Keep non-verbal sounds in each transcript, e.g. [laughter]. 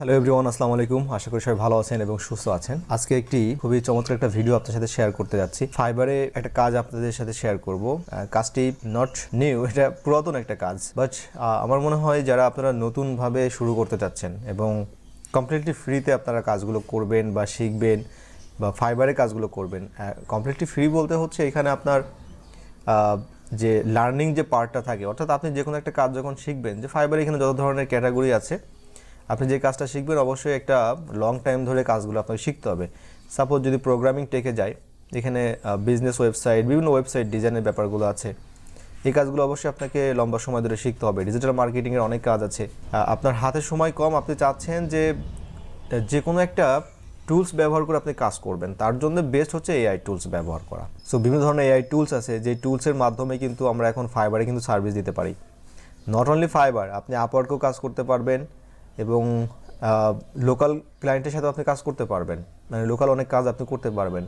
Hello everyone আসসালামু আলাইকুম। আশা করি সবাই ভালো আছেন এবং সুস্থ আছেন। আজকে একটি খুবই চমৎকার একটা ভিডিও আপনার সাথে শেয়ার করতে যাচ্ছি। ফাইবারে একটা কাজ আপনাদের সাথে শেয়ার করব। কাজটি নট নিউ [laughs] এটা পুরাতন একটা কাজ। বাট আমার মনে হয় যারা আপনারা নতুনভাবে শুরু করতে চাচ্ছেন এবং কমপ্লিটলি ফ্রিতে আপনারা কাজগুলো করবেন বা শিখবেন বা ফাইবারে কাজগুলো করবেন কমপ্লিটলি ফ্রি বলতে হচ্ছে এখানে আপনার যে লার্নিং যে পার্টটা থাকে, অর্থাৎ আপনি যে কোনো একটা কাজ যখন শিখবেন, যে ফাইবারে এখানে যত ধরনের ক্যাটাগরি আছে আপনি যে কাজটা শিখবেন, অবশ্যই একটা লং টাইম ধরে কাজগুলো আপনাকে শিখতে হবে। সাপোজ যদি প্রোগ্রামিং টেকে যায়, এখানে বিজনেস ওয়েবসাইট বিভিন্ন ওয়েবসাইট ডিজাইনের ব্যাপারগুলো আছে, এই কাজগুলো অবশ্যই আপনাকে লম্বা সময় ধরে শিখতে হবে। ডিজিটাল মার্কেটিংয়ের অনেক কাজ আছে। আপনার হাতে সময় কম, আপনি চাচ্ছেন যে যে কোনো একটা টুলস ব্যবহার করে আপনি কাজ করবেন। তার জন্য বেস্ট হচ্ছে এআই টুলস ব্যবহার করা। সো বিভিন্ন ধরনের এআই টুলস আছে, যে টুলসের মাধ্যমে কিন্তু আমরা এখন ফাইবারে কিন্তু সার্ভিস দিতে পারি। নট অনলি ফাইবার আপনি আপওয়ার্কেও কাজ করতে পারবেন। এবং লোকাল ক্লায়েন্টের সাথে আপনি কাজ করতে পারবেন। মানে লোকাল অনেক কাজ আপনি করতে পারবেন।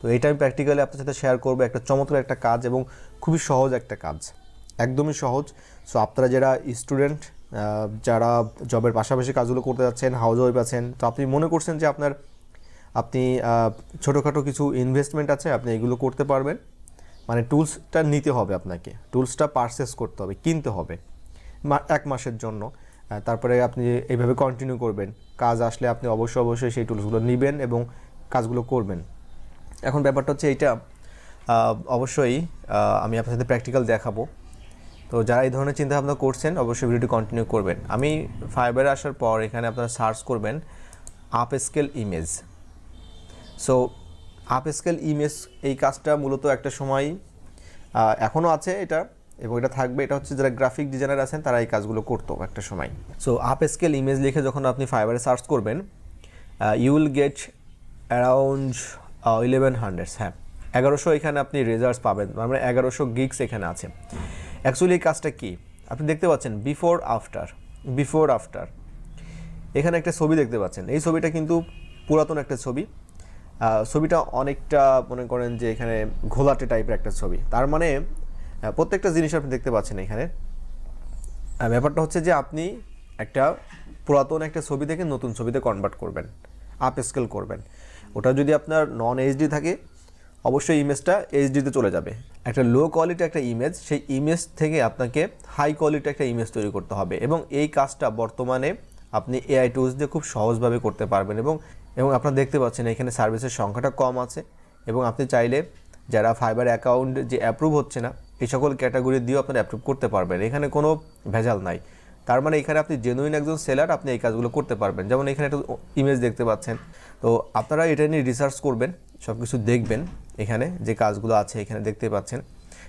তো এইটা আমি প্র্যাকটিক্যালি আপনার সাথে শেয়ার করব একটা চমৎকার একটা কাজ এবং খুবই সহজ একটা কাজ। একদমই সহজ। সো আপনারা যারা স্টুডেন্ট যারা জবের পাশাপাশি কাজগুলো করতে যাচ্ছেন হাউস ওয়াইফ আছেন, তো আপনি মনে করছেন যে আপনার, আপনি ছোটোখাটো কিছু ইনভেস্টমেন্ট আছে, আপনি এগুলো করতে পারবেন। মানে টুলসটা নিতে হবে আপনাকে। টুলসটা পারচেস করতে হবে, কিনতে হবে। এক মাসের জন্য। তারপরে আপনি এইভাবে কন্টিনিউ করবেন। কাজ আসলে আপনি অবশ্যই অবশ্যই সেই টুলসগুলো নেবেন এবং কাজগুলো করবেন। এখন ব্যাপারটা হচ্ছে এইটা অবশ্যই আমি আপনার সাথে প্র্যাকটিক্যাল দেখাবো। তো যারা এই ধরনের চিন্তাভাবনা করছেন, অবশ্যই ভিডিওটি কন্টিনিউ করবেন। আমি ফাইবারে আসার পর এখানে আপনারা সার্চ করবেন upscale image so upscale image এই কাজটা মূলত একটা সময় এখনও আছে এটা। এবং এটা থাকবে, এটা হচ্ছে যারা গ্রাফিক ডিজাইনার আছেন, তারা এই কাজগুলো করতো একটা সময়। সো আপ স্কেল ইমেজ লিখে যখন আপনি ফাইবারে সার্চ করবেন you will get around eleven hundreds হ্যাঁ। এগারোশো এখানে আপনি রেজাল্টস পাবেন মানে এগারোশো গিগস এখানে আছে। অ্যাকচুয়ালি এই কাজটা কি? আপনি দেখতে পাচ্ছেন বিফোর আফটার বিফোর আফটার এখানে একটা ছবি দেখতে পাচ্ছেন। এই ছবিটা কিন্তু পুরাতন একটা ছবি। ছবিটা অনেকটা মনে করেন যে এখানে ঘোলাটে টাইপের একটা ছবি। তার মানে প্রত্যেকটা জিনিস আপনি দেখতে পাচ্ছেন এখানে। আহ, ব্যাপারটা হচ্ছে যে আপনি একটা পুরাতন একটা ছবি থেকে নতুন ছবিতে কনভার্ট করবেন আপ স্কেল করবেন। ওটা যদি আপনার নন এইচডি থাকে অবশ্যই ইমেজটা এইচডিতে চলে যাবে। একটা লো কোয়ালিটি একটা ইমেজ সেই ইমেজ থেকে আপনাকে হাই কোয়ালিটি একটা ইমেজ তৈরি করতে হবে এবং এই কাজটা বর্তমানে আপনি এআই টুলস দিয়ে খুব সহজভাবে করতে পারবেন এবং এবং আপনারা দেখতে পাচ্ছেন এখানে সার্ভিসের সংখ্যাটা কম আছে এবং আপনি চাইলে যারা ফাইবার অ্যাকাউন্ট যে অ্যাপ্রুভ হচ্ছে না, এই সকল ক্যাটাগরি দিয়েও আপনারা অ্যাপ্রুভ করতে পারবেন। এখানে কোনো ভেজাল নাই। তার মানে এখানে আপনি জেনুইন একজন সেলার আপনি এই কাজগুলো করতে পারবেন। যেমন এখানে একটা ইমেজ দেখতে পাচ্ছেন। তো আপনারা এটা নিয়ে রিসার্চ করবেন সব কিছু দেখবেন এখানে যে কাজগুলো আছে এখানে দেখতে পাচ্ছেন।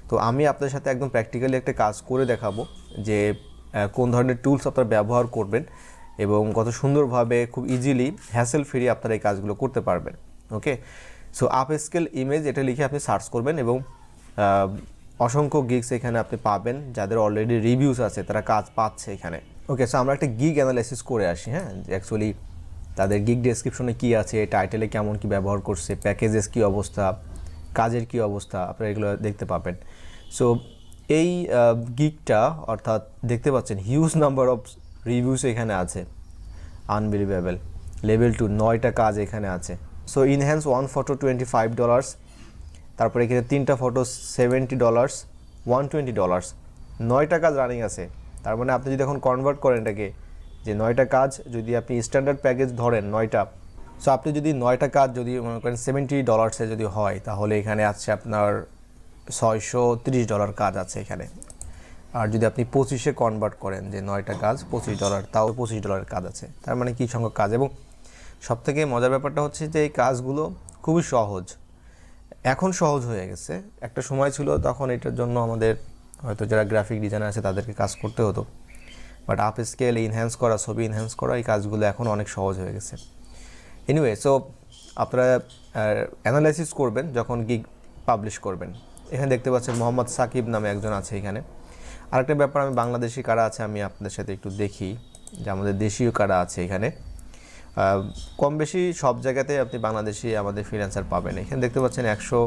তো আমি আপনার সাথে একদম প্র্যাকটিক্যালি একটা কাজ করে দেখাবো যে কোন ধরনের টুলস আপনারা ব্যবহার করবেন এবং কত সুন্দরভাবে, খুব ইজিলি হ্যাসেল ফ্রি আপনারা এই কাজগুলো করতে পারবেন। Okay so upscale image এটা লিখে আপনি সার্চ করবেন এবং অসংখ্য গিগস এখানে আপনি পাবেন যাদের অলরেডি রিভিউস আছে, তারা কাজ পাচ্ছে এখানে। ওকে সো আমরা একটা গিগ অ্যানালাইসিস করে আসি হ্যাঁ? অ্যাকচুয়ালি তাদের গিগ ডেসক্রিপশনে কী আছে টাইটেলে কেমন কি ব্যবহার করছে প্যাকেজেস কী অবস্থা, কাজের কি অবস্থা, আপনারা এগুলো দেখতে পাবেন। সো এই গিগটা অর্থাৎ দেখতে পাচ্ছেন হিউজ নাম্বার অফ রিভিউস এখানে আছে। আনবিলিভেবল লেভেল টু নয়টা কাজ এখানে আছে। So enhance one photo twenty five dollars তারপরে এখানে তিনটা photo seventy dollars one twenty dollars নয়টা কাজ রানিং আছে। তার মানে আপনি যদি এখন কনভার্ট করেন এটাকে, যে নয়টা কাজ যদি আপনি স্ট্যান্ডার্ড প্যাকেজ ধরেন নয়টা সো আপনি যদি নয়টা কাজ যদি মনে করেন সেভেন্টি ডলার্সে যদি হয়, তাহলে এখানে আছে আপনার ছয়শো তিরিশ ডলার কাজ আছে এখানে। আর যদি আপনি পঁচিশে কনভার্ট করেন যে নয়টা কাজ পঁচিশ ডলার তাও পঁচিশ ডলারের কাজ আছে। তার মানে কী সংখ্যক কাজ? এবং সবথেকে মজার ব্যাপারটা হচ্ছে যে এই কাজগুলো খুবই সহজ। এখন সহজ হয়ে গেছে। একটা সময় ছিল তখন এটার জন্য আমাদের হয়তো যারা গ্রাফিক ডিজাইনার আছে তাদেরকে কাজ করতে হতো। বাট আপ স্কেল ইনহ্যান্স করা, ছবি ইনহ্যান্স করা, এই কাজগুলো এখন অনেক সহজ হয়ে গেছে। এনিওয়ে সো আপনারা অ্যানালাইসিস করবেন যখন গিগ পাবলিশ করবেন। এখানে দেখতে পাচ্ছেন মোহাম্মদ সাকিব নামে একজন আছে এখানে। আরেকটা ব্যাপার, আমি বাংলাদেশি কারা আছে আমি আপনাদের সাথে একটু দেখি। যে আমাদের দেশীয় কারা আছে এখানে। কম বেশি সব জায়গাতে আপনি বাংলাদেশি আমাদের ফ্রিল্যান্সার পাবেন। এখানে দেখতে পাচ্ছেন একশো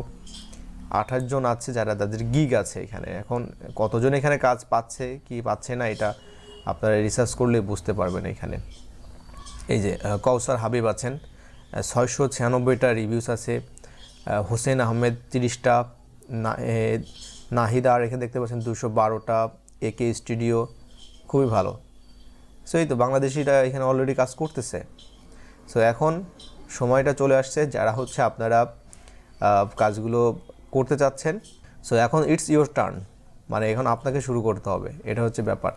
আঠাশ জন আছে যারা তাদের গিগ আছে এখানে। এখন কতজন এখানে কাজ পাচ্ছে, কি পাচ্ছে না, এটা আপনারা রিসার্চ করলে বুঝতে পারবেন এখানে। এই যে কৌসার হাবিব আছেন। ছয়শো ছিয়ানব্বইটা রিভিউস আছে। হোসেন আহমেদ তিরিশটা নাহিদার এখানে দেখতে পাচ্ছেন দুশো বারোটা একে স্টুডিও খুবই ভালো। সো এই তো বাংলাদেশিরা এখানে অলরেডি কাজ করতেছে। সো এখন সময়টা চলে আসছে যারা হচ্ছে আপনারা কাজগুলো করতে চাচ্ছেন। সো এখন ইটস ইওর টার্ন মানে এখন আপনাকে শুরু করতে হবে। এটা হচ্ছে ব্যাপার।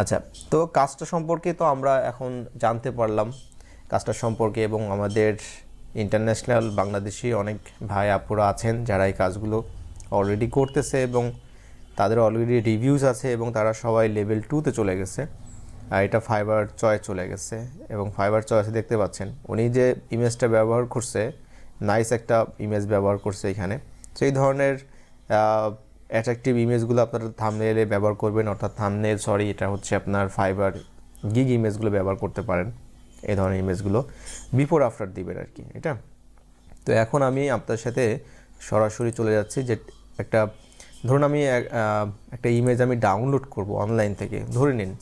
আচ্ছা তো কাজটা সম্পর্কে তো আমরা এখন জানতে পারলাম। কাজটা সম্পর্কে এবং আমাদের ইন্টারন্যাশনাল বাংলাদেশি অনেক ভাই আপুরা আছেন যারা এই কাজগুলো অলরেডি করতেছে এবং তাদের অলরেডি রিভিউজ আছে এবং তারা সবাই লেভেল টুতে চলে গেছে। এটা ফাইবার চয়েস চলে গেছে এবং ফাইবার চয়েসে দেখতে পাচ্ছেন, উনি যে ইমেজটা ব্যবহার করছে নাইস একটা ইমেজ ব্যবহার করছে এখানে। সেই ধরনের অ্যাট্রাকটিভ ইমেজগুলো আপনারা থামনেলে ব্যবহার করবেন, অর্থাৎ থামনেল সরি এটা হচ্ছে আপনার ফাইবার গিগ ইমেজগুলো ব্যবহার করতে পারেন, এই ধরনের ইমেজগুলো বিফোর আফটার দিবেন আর কি, এটা। তো এখন আমি আপনার সাথে সরাসরি চলে যাচ্ছি যে একটা, ধরুন আমি একটা ইমেজ আমি ডাউনলোড করব অনলাইন থেকে, ধরে নিন।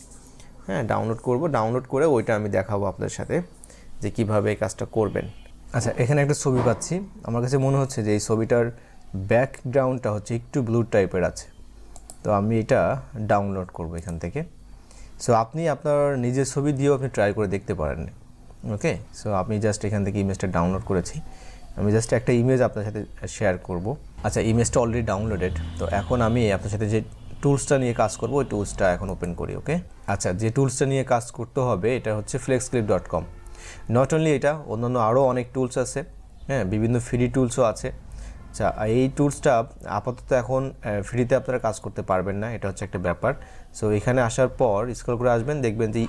হ্যাঁ ডাউনলোড করব। ডাউনলোড করে ওইটা আমি দেখাবো আপনার সাথে যে কীভাবে এই কাজটা করবেন। আচ্ছা এখানে একটা ছবি পাচ্ছি। আমার কাছে মনে হচ্ছে যে এই ছবিটার ব্যাকগ্রাউন্ডটা হচ্ছে একটু ব্লু টাইপের আছে। তো আমি এটা ডাউনলোড করব এখান থেকে। সো আপনি আপনার নিজের ছবি দিয়েও আপনি ট্রাই করে দেখতে পারেন। ওকে সো আমি জাস্ট এখান থেকে ইমেজটা ডাউনলোড করেছি। আমি জাস্ট একটা ইমেজ আপনার সাথে শেয়ার করব। আচ্ছা ইমেজটা অলরেডি ডাউনলোডেড তো এখন আমি আপনার সাথে যে টুলসটা নিয়ে কাজ করব, ওই টুলসটা এখন ওপেন করি ওকে আচ্ছা যে টুলসটা নিয়ে কাজ করতে হবে, এটা হচ্ছে FlexClip dot com not only এটা, অন্যান্য আরও অনেক টুলস আছে হ্যাঁ বিভিন্ন ফ্রি টুলসও আছে। আচ্ছা এই টুলসটা আপাতত এখন ফ্রিতে আপনারা কাজ করতে পারবেন না, এটা হচ্ছে একটা ব্যাপার। সো এখানে আসার পর স্ক্রল করে আসবেন, দেখবেন যে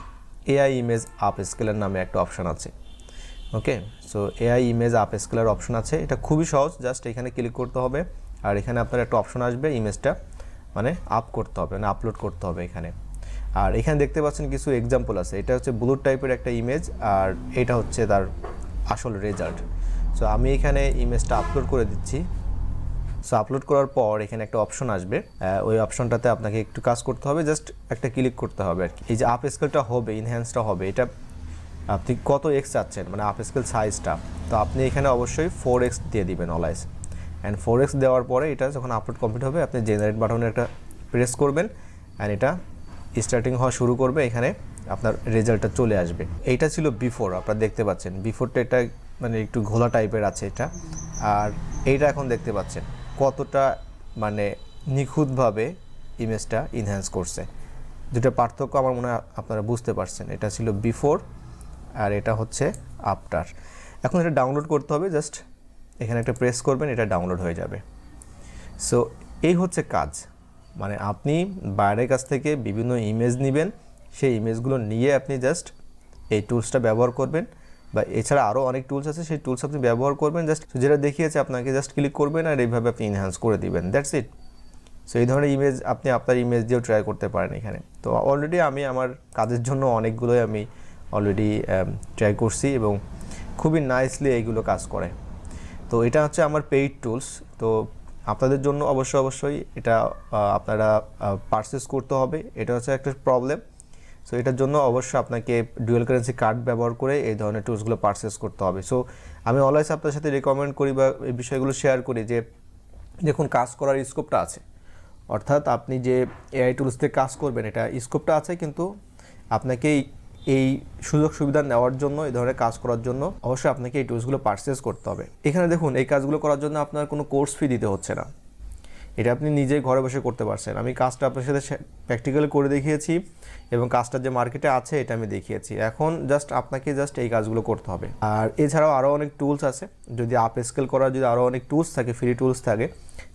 এআই ইমেজ আপ স্কেলার নামে একটা অপশান আছে okay so AI image upscaler option আছে, এটা খুবই সহজ জাস্ট এখানে ক্লিক করতে হবে, আর এখানে আপনার একটা অপশন আসবে ইমেজটা মানে আপ করতে হবে মানে আপলোড করতে হবে এখানে। আর এখানে দেখতে পাচ্ছেন কিছু এক্সাম্পল আছে। এটা হচ্ছে ব্লু টাইপের একটা ইমেজ আর এটা হচ্ছে তার আসল রেজাল্ট সো আমি এখানে ইমেজটা আপলোড করে দিচ্ছি। সো আপলোড করার পর এখানে একটা অপশন আসবে। ওই অপশনটাতে আপনাকে একটু কাজ করতে হবে জাস্ট একটা ক্লিক করতে হবে আর কি। এই যে আপ স্কেলটা হবে ইনহ্যান্সটা হবে, এটা আপনি কত এক্স চাচ্ছেন? মানে আপ স্কেল সাইজটা তো আপনি এখানে অবশ্যই ফোর এক্স দিয়ে দিবেন অলাইস অ্যান্ড ফোর এক্স দেওয়ার পরে এটা যখন আপলোড কমপ্লিট হবে, আপনি জেনারেট বাটনে একটা প্রেস করবেন অ্যান্ড এটা স্টার্টিং হওয়া শুরু করবে, এখানে আপনার রেজাল্টটা চলে আসবে। এইটা ছিল বিফোর আপনারা দেখতে পাচ্ছেন। বিফোরটা এটা মানে একটু ঘোলা টাইপের আছে এটা। আর এইটা এখন দেখতে পাচ্ছেন কতটা মানে নিখুঁতভাবে ইমেজটা ইনহ্যান্স করছে। দুটো পার্থক্য আমার মনে হয় আপনারা বুঝতে পারছেন। এটা ছিল বিফোর আর এটা হচ্ছে আফটার এখন এটা ডাউনলোড করতে হবে জাস্ট এখানে একটা প্রেস করবেন, এটা ডাউনলোড হয়ে যাবে। সো এই হচ্ছে কাজ। মানে আপনি বাইরের কাছ থেকে বিভিন্ন ইমেজ নেবেন, সেই ইমেজগুলো নিয়ে আপনি জাস্ট এই টুলসটা ব্যবহার করবেন। বা এছাড়া আরও অনেক টুলস আছে, সেই টুলস আপনি ব্যবহার করবেন জাস্ট যেটা দেখিয়েছে আপনাকে জাস্ট ক্লিক করবেন আর এইভাবে আপনি ইনহ্যান্স করে দিবেন। দ্যাটস ইট সো এই ধরনের ইমেজ আপনি আপনার ইমেজ দিয়েও ট্রাই করতে পারেন এখানে। তো অলরেডি আমি আমার কাজের জন্য অনেকগুলোই আমি অলরেডি ট্রাই করছি এবং খুবই নাইসলি এইগুলো কাজ করে। তো এটা হচ্ছে আমার পেইড টুলস তো আপনাদের জন্য অবশ্যই অবশ্যই এটা আপনারা পারচেস করতে হবে। এটা হচ্ছে একটা প্রবলেম সো এটার জন্য অবশ্যই আপনাকে ডুয়েল কারেন্সি কার্ড ব্যবহার করে এই ধরনের টুলসগুলো পারচেস করতে হবে। সো আমি অলওয়েজ আপনার সাথে রেকমেন্ড করি বা এই বিষয়গুলো শেয়ার করি যে, দেখুন কাজ করার স্কোপটা আছে। অর্থাৎ আপনি যে এআই টুলস দিয়ে কাজ করবেন, এটা স্কোপটা আছে, কিন্তু আপনাকে এই- সুযোগ সুবিধা নেওয়ার জন্য, এই ধরনের কাজ করার জন্য অবশ্যই আপনাকে এই টুলসগুলো পারচেস করতে হবে। এখানে দেখুন, এই কাজগুলো করার জন্য আপনার কোনো কোর্স ফি দিতে হচ্ছে না। এটা আপনি নিজেই ঘরে বসে করতে পারছেন। আমি কাজটা আপনার সাথে প্র্যাকটিক্যালি করে দেখিয়েছি এবং কাজটা যে মার্কেটে আছে এটা আমি দেখিয়েছি। এখন জাস্ট আপনাকে জাস্ট এই কাজগুলো করতে হবে। আর এছাড়াও আরও অনেক টুলস আছে। যদি আপ স্কেল করার যদি আরও অনেক টুলস থাকে ফ্রি টুলস থাকে,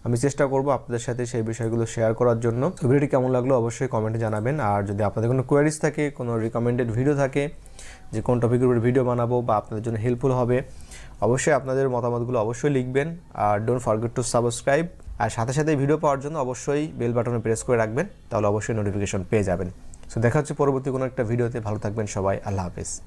আমি চেষ্টা করব আপনাদের সাথে সেই বিষয়গুলো শেয়ার করার জন্য। ভিডিওটি কেমন লাগল অবশ্যই কমেন্টে জানাবেন। আর যদি আপনাদের কোনো কোয়ারিজ থাকে, কোনো রিকমেন্ডেড ভিডিও থাকে, যে কোন টপিকের উপর ভিডিও বানাবো বা আপনাদের জন্য হেল্পফুল হবে, অবশ্যই আপনাদের মতামতগুলো অবশ্যই লিখবেন। আর ডোন্ট ফরগেট টু সাবস্ক্রাইব আর সাথে সাথে ভিডিও পাওয়ার জন্য অবশ্যই বেল বাটনে প্রেস করে রাখবেন, তাহলে অবশ্যই নোটিফিকেশন পেয়ে যাবেন। সো দেখা হচ্ছে পরবর্তী কোনো একটা ভিডিওতে। ভালো থাকবেন সবাই। আল্লাহ হাফেজ।